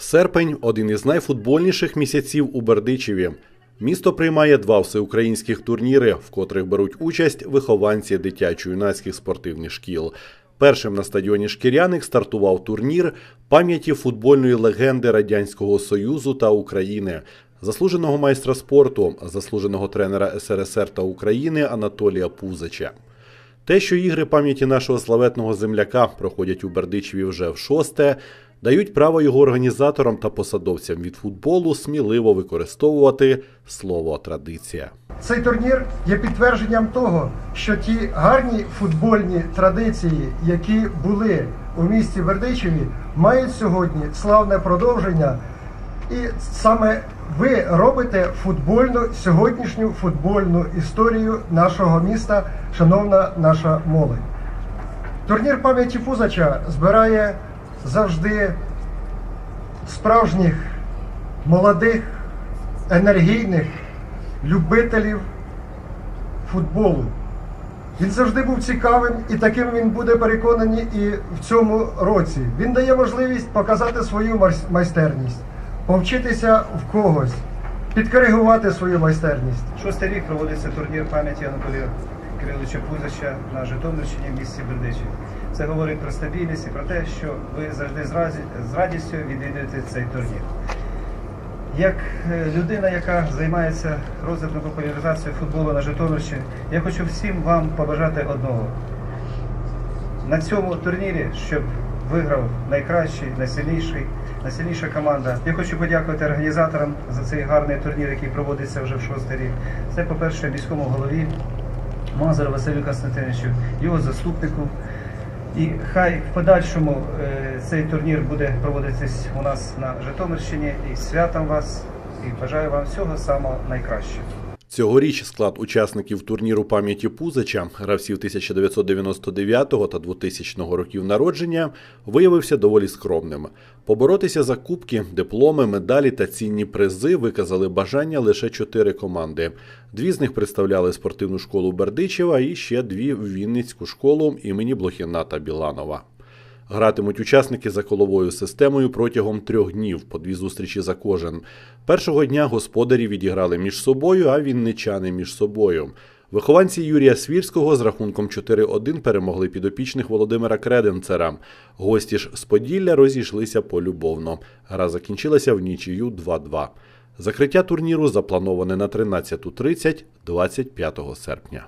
Серпень один із найфутбольніших місяців у Бердичеві. Місто приймає два всеукраїнських турніри, в котрих беруть участь вихованці дитячо-юнацьких спортивних шкіл. Першим на стадіоні Шкіряник стартував турнір пам'яті футбольної легенди Радянського Союзу та України, заслуженого майстра спорту, заслуженого тренера СРСР та України Анатолія Пузича. Те, що ігри пам'яті нашого славетного земляка проходять у Бердичеві вже в шосте, дають право його організаторам та посадовцям від футболу сміливо використовувати слово традиція. Цей турнір є підтвердженням того, що ті гарні футбольні традиції, які були у місті Бердичеві, мають сьогодні славне продовження. І саме ви робите футбольну сьогоднішню футбольну історію нашого міста, шановна наша молодь. Турнір пам'яті Пузача збирає завжди справжніх, молодих, енергійних любителів футболу. Він завжди був цікавим і таким він буде переконані і в цьому році. Він дає можливість показати свою майстерність, повчитися в когось, підкоригувати свою майстерність. Шостий рік проводиться турнір пам'яті Анатолія Кириловича Пузича на Житомирщині в місті Бердичів. Це говорить про стабільність і про те, що ви завжди з, радістю відвідуєте цей турнір. Як е, людина, яка займається розвитком популяризацією футболу на Житомирщині, я хочу всім вам побажати одного. На цьому турнірі, щоб виграв найкращий, найсильніший, найсильніша команда. Я хочу подякувати організаторам за цей гарний турнір, який проводиться вже в шостий рік. Це, по-перше, міському голові Мазару Василю Константиновичу, його заступнику. І хай в подальшому е, цей турнір буде проводитись у нас на Житомирщині. І святом вас і бажаю вам всього самого найкращого. Цьогоріч склад учасників турніру пам'яті Пузича, гравців 1999 та 2000 років народження, виявився доволі скромним. Поборотися за кубки, дипломи, медалі та цінні призи виказали бажання лише чотири команди. Дві з них представляли спортивну школу Бердичева і ще дві Вінницьку школу імені Блохіна та Біланова. Гратимуть учасники за коловою системою протягом трьох днів, по дві зустрічі за кожен. Першого дня господарі відіграли між собою, а вінничани між собою. Вихованці Юрія Свірського з рахунком 4-1 перемогли підопічних Володимира Креденцера. Гості ж з Поділля розійшлися полюбовно. Гра закінчилася в нічию 2-2. Закриття турніру заплановане на 13.30 25 серпня.